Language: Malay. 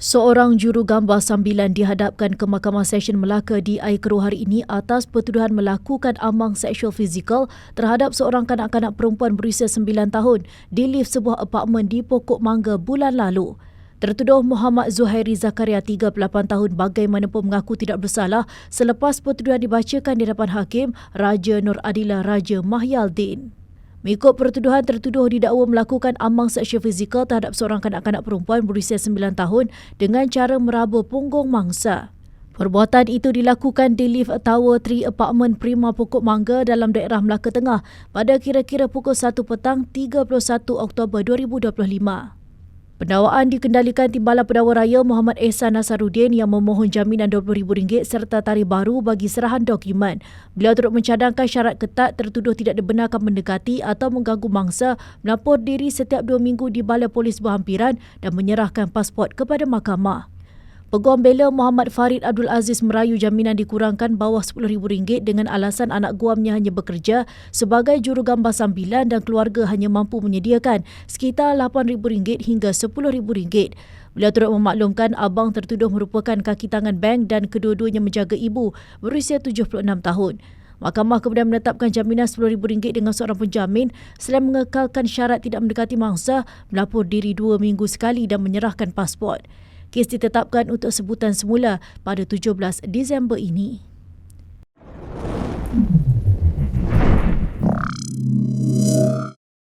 Seorang juru gambar sambilan dihadapkan ke Mahkamah Session Melaka di Aikro hari ini atas pertuduhan melakukan amang seksual fizikal terhadap seorang kanak-kanak perempuan berusia 9 tahun di lift sebuah apartmen di Pokok Mangga bulan lalu. Tertuduh Muhammad Zuhairi Zakaria 38 tahun bagaimanapun mengaku tidak bersalah selepas pertuduhan dibacakan di hadapan Hakim Raja Nur Adila Raja Mahyaldin. Mengikut pertuduhan, tertuduh didakwa melakukan amang seksual fizikal terhadap seorang kanak-kanak perempuan berusia 9 tahun dengan cara meraba punggung mangsa. Perbuatan itu dilakukan di lift Tower 3 Apartment Prima Pokok Mangga dalam daerah Melaka Tengah pada kira-kira pukul 1 petang 31 Oktober 2025. Pendakwaan dikendalikan Timbalan Pendakwa Raya Muhammad Ehsan Nasaruddin yang memohon jaminan RM20,000 serta tarikh baru bagi serahan dokumen. Beliau turut mencadangkan syarat ketat tertuduh tidak dibenarkan mendekati atau mengganggu mangsa melapor diri setiap dua minggu di Balai Polis Berhampiran dan menyerahkan pasport kepada mahkamah. Peguam bela Muhammad Farid Abdul Aziz merayu jaminan dikurangkan bawah RM10,000 dengan alasan anak guamnya hanya bekerja sebagai jurugambar sambilan dan keluarga hanya mampu menyediakan sekitar RM8,000 hingga RM10,000. Beliau turut memaklumkan abang tertuduh merupakan kaki tangan bank dan kedua-duanya menjaga ibu berusia 76 tahun. Mahkamah kemudian menetapkan jaminan RM10,000 dengan seorang penjamin selain mengekalkan syarat tidak mendekati mangsa, melapor diri dua minggu sekali dan menyerahkan pasport. Kes ditetapkan untuk sebutan semula pada 17 Disember ini.